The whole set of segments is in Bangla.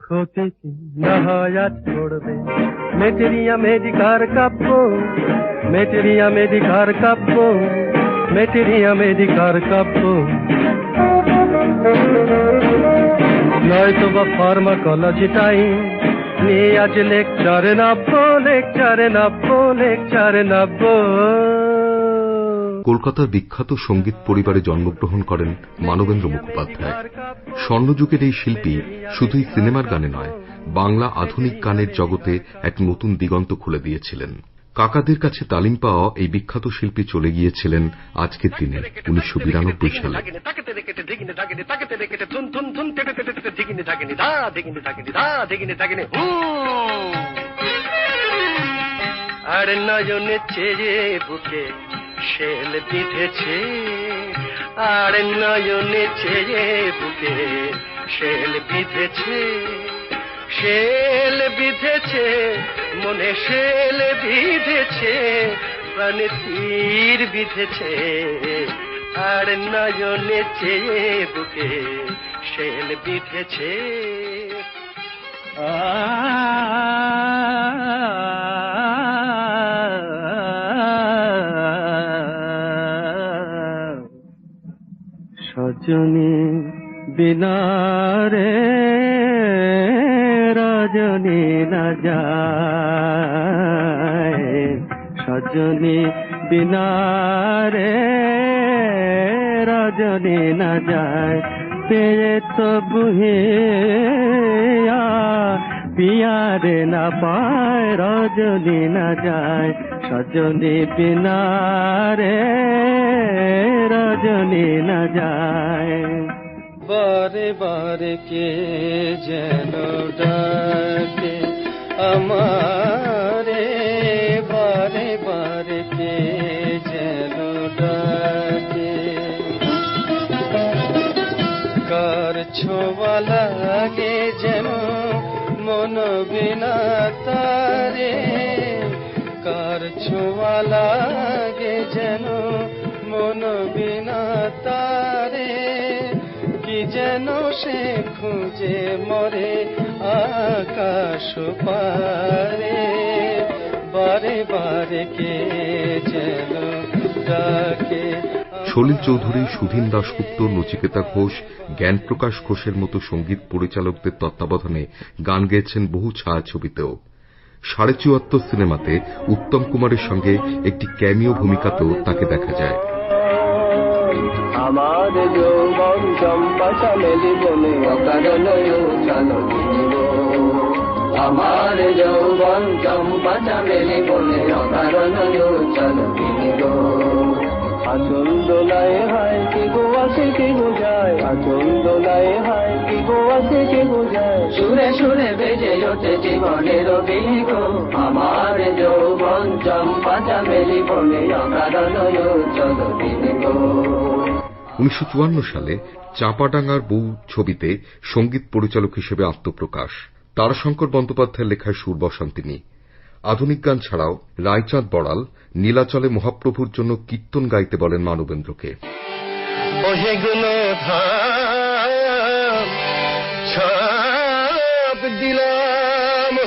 ক্ষতি কি না হয় আজ করবে মেটেরিয়া মেডিকার কাব্য মেটেরিয়া মেডিকার কাব্য মেটেরিয়া মেডিকার কাব্য নয়তো বা ফার্মাকোলজি টাইম নিয়ে আজ লেকচারে নাব্য লেকচারে নাব্য লেকচারে নাব্য কলকাতার বিখ্যাত সংগীত পরিবারে জন্মগ্রহণ করেন মানবেন্দ্র মুখোপাধ্যায়। স্বর্ণযুগের এই শিল্পী শুধুই সিনেমার গানে নয়, বাংলা আধুনিক গানের জগতে এক নতুন দিগন্ত খুলে দিয়েছিলেন। কাকাদের কাছে তালিম পাওয়া এই বিখ্যাত শিল্পী চলে গিয়েছিলেন আজকের দিনে, উনিশশো বিরানব্বই সালে। আর নয়নে চেয়ে বুকে শেল বিঁধেছে, আর নয়নে চেয়ে বুকে শেল বিঁধেছে শেল বিঁধেছে, মনে শেল বিঁধেছে, প্রাণে তীর বিঁধেছে, আর নয়নে চেয়ে বুকে শেল বিঁধেছে। সজনী বিনারে রজনী না যায়। সজনী বিনারে রজনী না যায়। পেয়ে তো বুহিয়া পিয়ারে না পায়, রজনী না যায়, সজনী বিনারে রজনী না যায়। বারে বারে কে যেন ডাকে, আমারে বারে বারে কে যেন ডাকে। কার ছোঁয়া লাগে যেন মন বিনা তারে, কার ছোঁয়া লাগে যেন মন বিনা তারে? কি যেন সে খুঁজে মরে আকাশ পারে, বারে বারে কে যেন ডাকে? সলিল চৌধুরী সুধীন দাশগুপ্ত, নচিকেতা ঘোষ, জ্ঞানপ্রকাশ ঘোষের মতো সংগীত পরিচালকদের তত্ত্বাবধানে গান গেয়েছেন বহু ছায়াছবিতেও। সাড়ে চুয়াত্তর সিনেমাতে উত্তম কুমারের সঙ্গে একটি ক্যামিও ভূমিকাতেও তাকে দেখা যায়। আমার যৌবন চম্পা চামেলি বলে অকারণ চালো আমার যৌবন চম্পা চামেলি বলে অকারণ চালো আচল দোলায় হায় কি গো আছে কি বোঝায় আচল দোলায় হায় কি গো আছে কি বোঝায় সুরে সুরে বেজে ওঠে জীবনের আমার যৌবন চম্পা চামেলি বলে অকারণ চলো গো। উনিশশো সালে চাপাডাঙ্গার বউ ছবিতে সংগীত পরিচালক হিসেবে আত্মপ্রকাশ। তারাশঙ্কর বন্দ্যোপাধ্যায়ের লেখায় সুর বসান তিনি। আধুনিক গান ছাড়াও রায়চাঁদ বড়াল নীলাচলে মহাপ্রভুর জন্য কীর্তন গাইতে বলেন মানবেন্দ্রকে।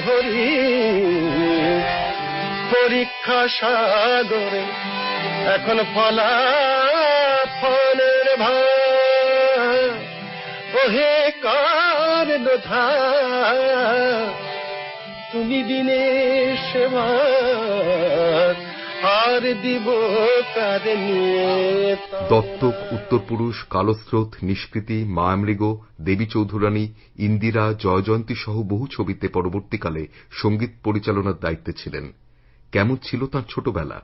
হরি। পরীক্ষা সাগরে এখন ফলা ফলের ওহে কার তুমি দিনে আর দিব দত্তক উত্তরপুরুষ কালস্রোত নিষ্কৃতি মায়ামৃগ দেবী চৌধুরানী ইন্দিরা জয়জয়ন্তী সহ বহু ছবিতে পরবর্তীকালে সংগীত পরিচালনার দায়িত্বে ছিলেন। কেমন ছিল তাঁর ছোটবেলা?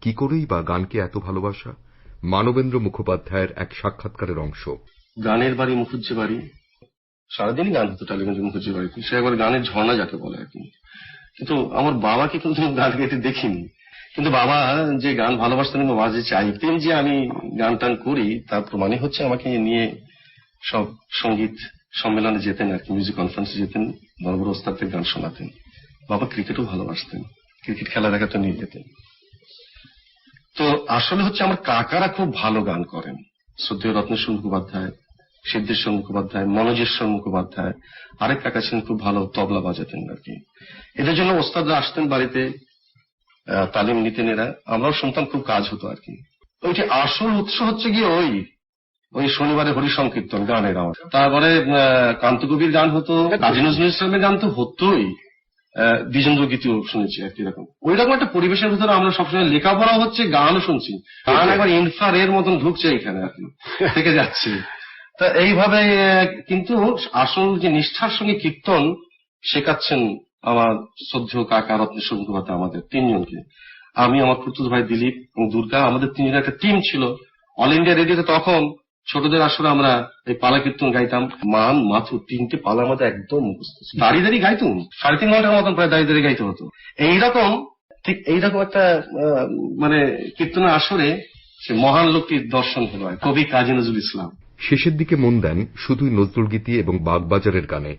কি করেই বা গানকে এত ভালোবাসা? মানবেন্দ্র মুখোপাধ্যায়ের এক সাক্ষাৎকারের অংশ। গানের বাড়ি মুখুজ্জে বাড়ি সারাদিনই গান হতো টালিগঞ্জ মুখুজ্জে বাড়িতে। সে একবার গানের ঝর্ণা যাকে বলে আর কিন্তু আমার বাবাকে কিন্তু গান গাইতে দেখিনি। কিন্তু বাবা যে গান ভালোবাসতেন বা যে চাইতেন যে আমি গান টান করি, তার প্রমাণই হচ্ছে আমাকে নিয়ে সব সংগীত সম্মেলনে যেতেন আর কি মিউজিক কনফারেন্সে যেতেন, বড় বড় ওস্তাদদের গান শোনাতেন। বাবা ক্রিকেটও ভালোবাসতেন। ক্রিকেট খেলা দেখাতে নিয়ে যেতেন। তো আসলে হচ্ছে আমার কাকারা খুব ভালো গান করেন। শ্রদ্ধেয় রত্নেশ্বর মুখোপাধ্যায় সিদ্ধেশ্বর মুখোপাধ্যায় মনোজেশ্বর মুখোপাধ্যায় আরেক কাকা ছিলেন খুব ভালো তবলা বাজাতেন আর কি। এদের জন্য ওস্তাদরা আসতেন বাড়িতে তালিম নিতেন এরা। আমরাও শুনতাম খুব কাজ হতো আর কি। ওইটি আসল উৎস হচ্ছে গিয়ে ওই ওই শনিবারে হরি সংকীর্তন গানের আমার। তারপরে আহ, কান্তকবির গান হতো কাজী নজরুল ইসলামের গান তো হতোই। আহ, দ্বিজেন্দ্র গীতিও শুনেছি আর কি এরকম। ওই রকম একটা পরিবেশের ভিতরে আমরা সবসময় লেখাপড়া হচ্ছে গানও শুনছি। গান একবার ইনফ্রার এর মতন ঢুকছে এখানে আর কি। থেকে যাচ্ছে। তা এইভাবে কিন্তু আসল যে নিষ্ঠার সঙ্গে কীর্তন শেখাচ্ছেন আমার শ্রদ্ধেয় কাকা রত্নেশ্বর মুখোপাধ্যায় আমাদের তিনজনকে। আমি, আমার খুতুস ভাই দিলীপ এবং দুর্গা, আমাদের তিনজনের একটা টিম ছিল। অল ইন্ডিয়া রেডিওতে তখন ছোটদের আসলে আমরা এই পালা কীর্তন গাইতাম। মান মাথু তিনটে পালা আমাদের একদম মুখস্থ। দাঁড়িয়ে দাঁড়িয়ে গাইতুম? সাড়ে তিন ঘণ্টার মতন প্রায় দাঁড়িয়ে দাঁড়িয়ে গাইতে হতো। এইরকম, ঠিক এইরকম একটা মানে কীর্তনের আসরে সে মহান লোকটির দর্শন হলো কবি কাজী নজরুল ইসলাম। শেষের দিকে মন দেন শুধুই নজরুলগীতি এবং বাগবাজারের গানে।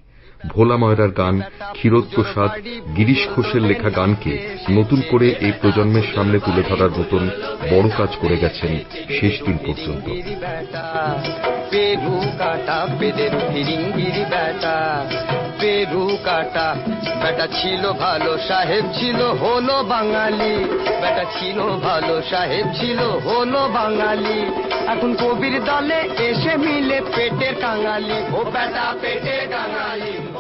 ভোলা ময়রার গান, ক্ষীরোদ প্রসাদ, গিরিশ ঘোষের লেখা গানকে নতুন করে এই প্রজন্মের সামনে তুলে ধরার মতন বড় কাজ করে গেছেন শেষ দিন পর্যন্ত। পেরু কাটা। বেটা ছিল ভালো, সাহেব ছিল হলো বাঙালি। বেটা ছিল ভালো, সাহেব ছিল হলো বাঙালি। এখন কবির দলে এসে মিলে পেটের কাঙালি। ও বেটা পেটের কাঙালি।